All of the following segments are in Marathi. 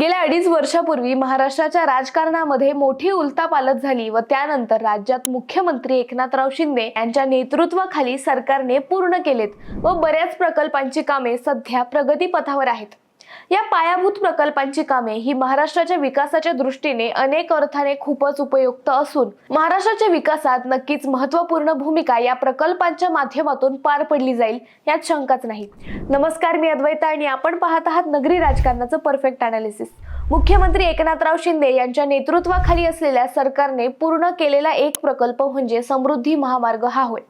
गेल्या अडीच वर्षापूर्वी महाराष्ट्राच्या राजकारणामध्ये मोठी उलतापालत झाली व त्यानंतर राज्यात मुख्यमंत्री एकनाथराव शिंदे यांच्या नेतृत्वाखाली सरकारने पूर्ण केलेत व बऱ्याच प्रकल्पांची कामे सध्या प्रगतीपथावर आहेत. या पायाभूत प्रकल्पांची कामे ही महाराष्ट्राच्या विकासाच्या दृष्टीने अनेक अर्थाने खूपच उपयुक्त असून महाराष्ट्राच्या विकासात नक्कीच महत्त्वपूर्ण भूमिका या प्रकल्पांच्या माध्यमातून पार पडली जाईल यात शंकाच नाही. नमस्कार मी अद्वैता आणि आपण पाहत आहात नगरी राजकारणाचं परफेक्ट अनालिसिस मुख्यमंत्री एकनाथराव शिंदे यांच्या नेतृत्वाखाली असलेल्या सरकारने पूर्ण केलेला एक प्रकल्प म्हणजे समृद्धी महामार्ग हा होय.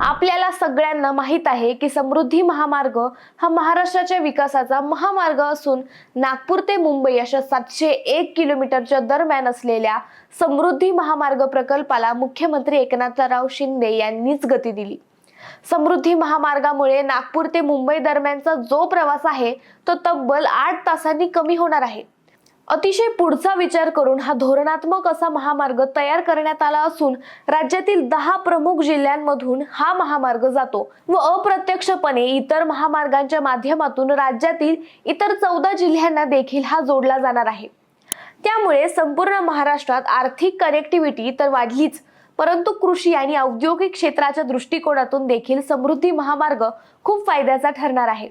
आपल्याला सगळ्यांना माहीत आहे की समृद्धी महामार्ग हा महाराष्ट्राच्या विकासाचा महामार्ग असून नागपूर ते मुंबई अशा सातशे एक किलोमीटरच्या दरम्यान असलेल्या समृद्धी महामार्ग प्रकल्पाला मुख्यमंत्री एकनाथराव शिंदे यांनीच गती दिली. समृद्धी महामार्गामुळे नागपूर ते मुंबई दरम्यानचा जो प्रवास आहे तो तब्बल आठ तासांनी कमी होणार आहे. अतिशय पुढचा विचार करून हा धोरणात्मक असा महामार्ग तयार करण्यात आला असून राज्यातील दहा प्रमुख जिल्ह्यांमधून हा महामार्ग जातो व अप्रत्यक्षपणे इतर महामार्गांच्या माध्यमातून राज्यातील इतर चौदा जिल्ह्यांना देखील हा जोडला जाणार आहे. त्यामुळे संपूर्ण महाराष्ट्रात आर्थिक कनेक्टिव्हिटी तर वाढलीच परंतु कृषी आणि औद्योगिक क्षेत्राच्या दृष्टिकोनातून देखील समृद्धी महामार्ग खूप फायद्याचा ठरणार आहे.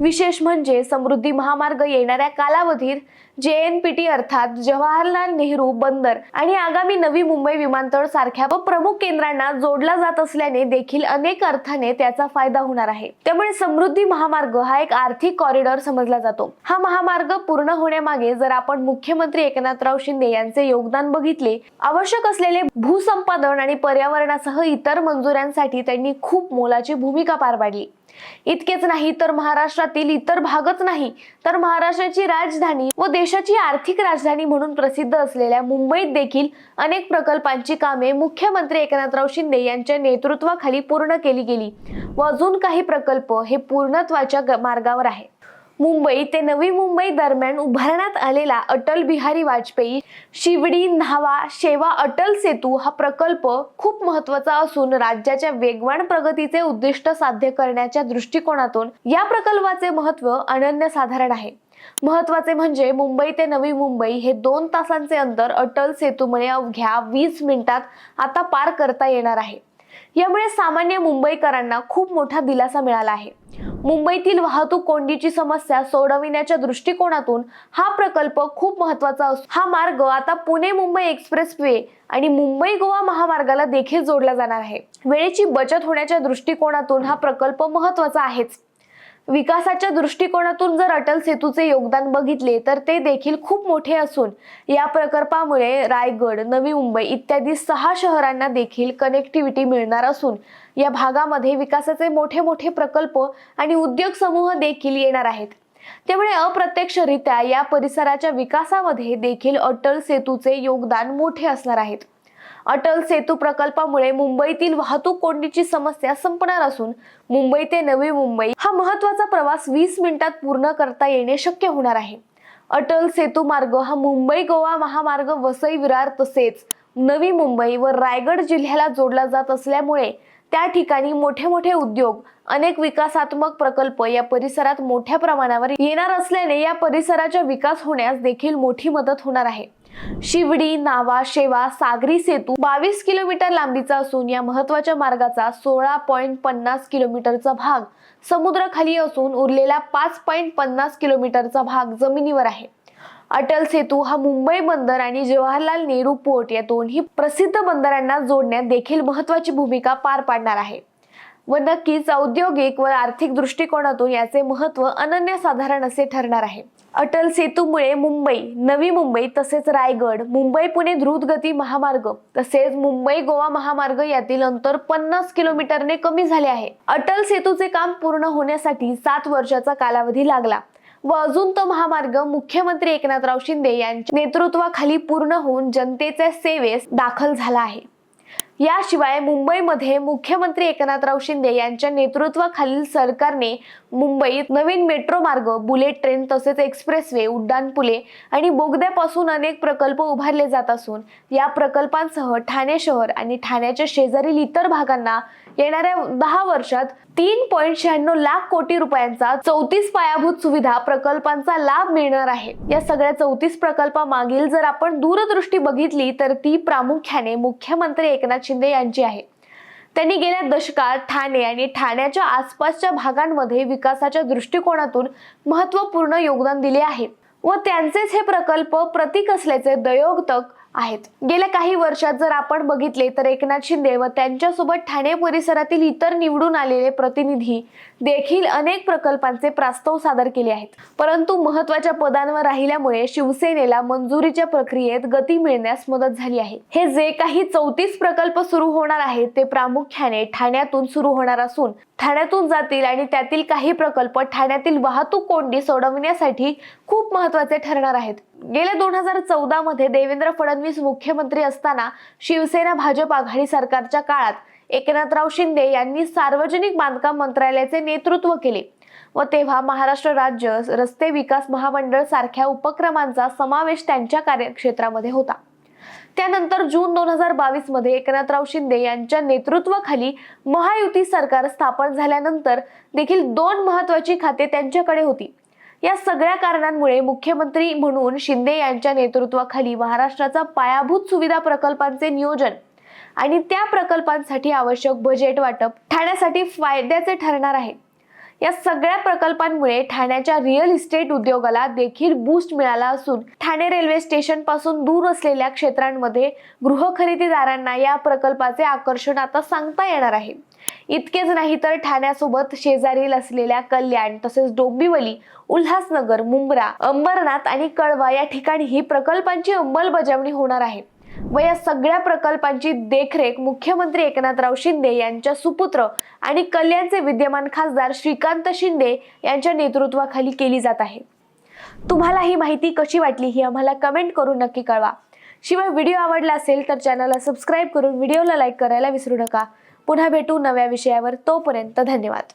विशेष म्हणजे समृद्धी महामार्ग येणाऱ्या कालावधीत जे एन पी टी अर्थात जवाहरलाल नेहरू बंदर आणि आगामी नवी मुंबई विमानतळ सारख्या व प्रमुख केंद्रांना जोडला जात असल्याने देखील अनेक अर्थाने त्याचा फायदा होणार आहे. त्यामुळे समृद्धी महामार्ग हा एक आर्थिक कॉरिडॉर समजला जातो. हा महामार्ग पूर्ण होण्यामागे जर आपण मुख्यमंत्री एकनाथराव शिंदे यांचे योगदान बघितले आवश्यक असलेले भूसंपादन आणि पर्यावरणासह इतर मंजुऱ्यांसाठी त्यांनी खूप मोलाची भूमिका पार पाडली. इतकेच नाही तर महाराष्ट्रातील इतर भागच नाही. तर महाराष्ट्राची राजधानी व देशाची आर्थिक राजधानी म्हणून प्रसिद्ध असलेल्या मुंबईत देखील अनेक प्रकल्पांची कामे मुख्यमंत्री एकनाथराव शिंदे यांच्या नेतृत्वाखाली पूर्ण केली गेली. व अजून काही प्रकल्प हे पूर्णत्वाच्या मार्गावर आहे मुंबई ते नवी मुंबई दरम्यान उभारण्यात आलेला अटल बिहारी वाजपेयी शिवडी न्हावा शेवा अटल सेतू हा प्रकल्प खूप महत्त्वाचा असून राज्याच्या वेगवान प्रगतीचे उद्दिष्ट साध्य करण्याच्या दृष्टिकोनातून या प्रकल्पाचे महत्त्व अनन्यसाधारण आहे. महत्त्वाचे म्हणजे मुंबई ते नवी मुंबई हे दोन तासांचे अंतर अटल सेतूमुळे अवघ्या वीस मिनिटात आता पार करता येणार आहे. यामुळे सामान्य मुंबईकरांना खूप मोठा दिलासा मिळाला आहे. मुंबईतील वाहतूक कोंडीची समस्या सोडविण्याच्या दृष्टिकोनातून हा प्रकल्प खूप महत्त्वाचा असून हा मार्ग आता पुणे मुंबई एक्सप्रेस वे आणि मुंबई गोवा महामार्गाला देखील जोडला जाणार आहे. वेळेची बचत होण्याच्या दृष्टिकोनातून हा प्रकल्प महत्त्वाचा आहेच. विकासाच्या दृष्टिकोनातून जर अटल सेतूचे योगदान बघितले तर ते देखील खूप मोठे असून या प्रकल्पामुळे रायगड नवी मुंबई इत्यादी सहा शहरांना देखील कनेक्टिव्हिटी मिळणार असून या भागामध्ये विकासाचे मोठे मोठे प्रकल्प आणि उद्योग समूह देखील येणार आहेत. त्यामुळे अप्रत्यक्षरित्या या परिसराच्या विकासामध्ये देखील अटल सेतूचे योगदान मोठे असणार आहेत. अटल सेतू प्रकल्पामुळे मुंबईतील वाहतूक कोंडीची समस्या संपणार असून मुंबई ते नवी मुंबई हा महत्त्वाचा प्रवास वीस मिनिटात पूर्ण करता येणे शक्य होणार आहे. अटल सेतू मार्ग हा मुंबई गोवा महामार्ग वसई विरार तसेच नवी मुंबई व रायगड जिल्ह्याला जोडला जात असल्यामुळे त्या ठिकाणी मोठे मोठे उद्योग अनेक विकासात्मक प्रकल्प या परिसरात मोठ्या प्रमाणावर येणार असल्याने या परिसराचा विकास होण्यास देखील मोठी मदत होणार आहे. शिवडी नावा शेवा सागरी सेतू बावीस किलोमीटर लांबीचा असून या महत्त्वाच्या मार्गाचा सोळा पॉईंट पन्नास किलोमीटरचा भाग समुद्राखाली असून उरलेला पाच पॉईंट पन्नास किलोमीटरचा भाग जमिनीवर आहे. अटल सेतू हा मुंबई बंदर आणि जवाहरलाल नेहरू पोर्ट या दोन्ही प्रसिद्ध बंदरांना जोडण्यात देखील महत्वाची भूमिका पार पाडणार आहे. व नक्कीच औद्योगिक व आर्थिक दृष्टिकोनातून याचे महत्त्व अनन्यसाधारण असे ठरणार आहे. अटल सेतूमुळे मुंबई नवी मुंबई तसेच रायगड मुंबई पुणे द्रुतगती महामार्ग तसेच मुंबई गोवा महामार्ग यातील अंतर पन्नास किलोमीटरने कमी झाले आहे. अटल सेतूचे काम पूर्ण होण्यासाठी सात वर्षाचा कालावधी लागला व अजून तो महामार्ग मुख्यमंत्री एकनाथराव शिंदे यांच्या नेतृत्वाखाली पूर्ण होऊन जनतेच्या सेवेस दाखल झाला आहे. याशिवाय मुंबईमध्ये मुख्यमंत्री एकनाथराव शिंदे यांच्या नेतृत्वाखालील सरकारने मुंबईत नवीन मेट्रो मार्ग बुलेट ट्रेन तसेच एक्सप्रेसवे उड्डाणपुले आणि बोगद्यापासून अनेक प्रकल्प उभारले जात असून या प्रकल्पांसह ठाणे शहर आणि ठाण्याच्या शेजारील इतर भागांना येणाऱ्या दहा वर्षात तीन पॉईंट शहाण्णव लाख कोटी रुपयांचा चौतीस पायाभूत सुविधा प्रकल्पांचा लाभ मिळणार आहे. या सगळ्या चौतीस प्रकल्पामागील जर आपण दूरदृष्टी बघितली तर ती प्रामुख्याने मुख्यमंत्री एकनाथ शिंदे यांची आहे. त्यांनी गेल्या दशकात ठाणे आणि ठाण्याच्या आसपासच्या भागांमध्ये विकासाच्या दृष्टिकोनातून महत्त्वपूर्ण योगदान दिले आहे. व त्यांचेच हे प्रकल्प प्रतीक असल्याचे दयोगतक आहेत. गेल्या काही वर्षात जर आपण बघितले तर एकनाथ शिंदे व त्यांच्यासोबत ठाणे परिसरातील इतर निवडून आलेले प्रतिनिधी देखील अनेक प्रकल्पांचे प्रस्ताव सादर केले आहेत. परंतु महत्त्वाच्या पदांवर राहिल्यामुळे शिवसेनेला मंजुरीच्या प्रक्रियेत गती मिळण्यास मदत झाली आहे. हे जे काही चौतीस प्रकल्प सुरू होणार आहेत ते प्रामुख्याने ठाण्यातून सुरू होणार असून ठाण्यातून जातील आणि त्यातील काही प्रकल्प ठाण्यातील वाहतूक कोंडी सोडवण्यासाठी खूप महत्त्वाचे ठरणार आहेत. गेल्या दोन हजार चौदा मध्ये देवेंद्र फडणवीस मुख्यमंत्री असताना शिवसेना भाजप आघाडी सरकारच्या काळात एकनाथराव शिंदे यांनी सार्वजनिक बांधकाम मंत्रालयाचे नेतृत्व केले व तेव्हा महाराष्ट्र राज्य रस्ते विकास महामंडळ सारख्या उपक्रमांचा समावेश त्यांच्या कार्यक्षेत्रामध्ये होता. त्यानंतर जून दोन हजार बावीसमध्ये एकनाथराव शिंदे यांच्या नेतृत्वाखाली महायुती सरकार स्थापन झाल्यानंतर देखील दोन महत्वाची खाते त्यांच्याकडे होती. या सगळ्या कारणांमुळे मुख्यमंत्री म्हणून शिंदे यांच्या नेतृत्वाखाली महाराष्ट्राचा पायाभूत सुविधा प्रकल्पांचे नियोजन आणि त्या प्रकल्पांसाठी आवश्यक बजेट वाटप ठाण्यासाठी फायद्याचे ठरणार आहे. या सगळ्या प्रकल्पांमुळे ठाण्याच्या रिअल इस्टेट उद्योगाला देखील बूस्ट मिळाला असून ठाणे रेल्वे स्टेशनपासून दूर असलेल्या क्षेत्रांमध्ये गृह खरेदीदारांना या प्रकल्पाचे आकर्षण आता सांगता येणार आहे. इतकेच नाही तर ठाण्यासोबत शेजारील असलेल्या कल्याण तसेच डोंबिवली उल्हासनगर मुंब्रा अंबरनाथ आणि कळवा या ठिकाणीही प्रकल्पांची अंमलबजावणी होणार आहे. व या सगळ्या प्रकल्पांची देखरेख मुख्यमंत्री एकनाथराव शिंदे यांच्या सुपुत्र आणि कल्याणचे विद्यमान खासदार श्रीकांत शिंदे यांच्या नेतृत्वाखाली केली जात आहे. तुम्हाला ही माहिती कशी वाटली ही आम्हाला कमेंट करून नक्की कळवा. शिवाय व्हिडिओ आवडला असेल तर चॅनलला सबस्क्राईब करून व्हिडिओला लाईक करायला विसरू नका. पुन्हा भेटू नव्या विषयावर. तोपर्यंत धन्यवाद.